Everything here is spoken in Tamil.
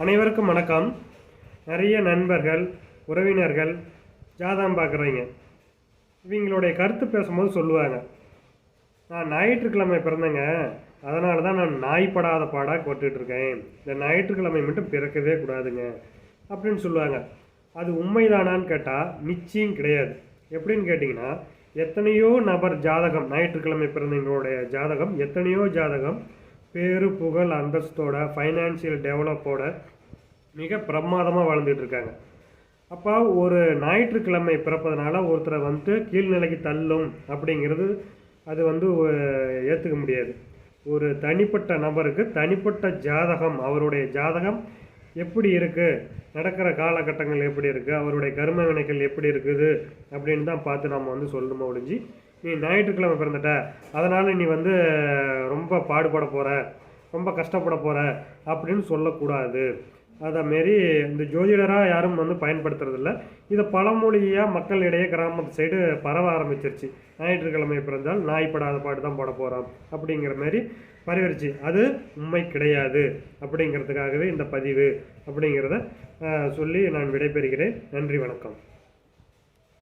அனைவருக்கும் வணக்கம். நிறைய நண்பர்கள் உறவினர்கள் ஜாதகம் பார்க்குறீங்க. இவங்களுடைய கருத்து பேசும்போது சொல்லுவாங்க. நான் ஞாயிற்றுக்கிழமை பிறந்தேங்க. அதனால தான் நான் நாய்ப்படாத பாடாக கொட்டுட்ருக்கேன் இருக்கேன் இந்த ஞாயிற்றுக்கிழமை மட்டும் பிறக்கவே கூடாதுங்க. அப்படின்னு சொல்லுவாங்க. அது உண்மைதானான்னு கேட்டால் நிச்சயம் கிடையாது. எப்படின்னு கேட்டிங்கன்னா எத்தனையோ நபர் ஜாதகம் ஞாயிற்றுக்கிழமை பிறந்தவங்களுடைய ஜாதகம் எத்தனையோ ஜாதகம் பேரு புகழ் அந்தஸ்தோட ஃபைனான்சியல் டெவலப்போட மிக பிரமாதமாக வாழ்ந்துட்டு இருக்காங்க அப்போ ஒரு ஞாயிற்றுக்கிழமை பிறப்பதனால ஒருத்தரை வந்து கீழ்நிலைக்கு தள்ளும் அப்படிங்கிறது அது வந்து ஏற்றுக்க முடியாது. ஒரு தனிப்பட்ட நபருக்கு தனிப்பட்ட ஜாதகம் அவருடைய ஜாதகம் எப்படி இருக்குது நடக்கிற காலகட்டங்கள் எப்படி இருக்குது அவருடைய கர்ம வினைகள் எப்படி இருக்குது? அப்படின்னு தான் பார்த்து நம்ம வந்து சொல்லணுமா ஒழிஞ்சு? நீ ஞாயிற்றுக்கிழமை பிறந்துட்ட. அதனால் நீ வந்து ரொம்ப பாடுபட போகிற ரொம்ப கஷ்டப்பட போகிற அப்படின்னு சொல்லக்கூடாது. அதை மாரி இந்த ஜோதிடராக யாரும் வந்து பயன்படுத்துறதில்ல. இதை பழமொழியாக மக்களிடையே கிராமத்து சைடு பரவ ஆரம்பிச்சிருச்சு. ஞாயிற்றுக்கிழமை பிறந்தால் நாய்ப்படாத பாட்டு தான் போட போகிறோம் அப்படிங்கிற மாதிரி பரவிருச்சு. அது உண்மை கிடையாது. அப்படிங்கிறதுக்காகவே இந்த பதிவு. அப்படிங்கிறத சொல்லி நான் விடைபெறுகிறேன். நன்றி வணக்கம்.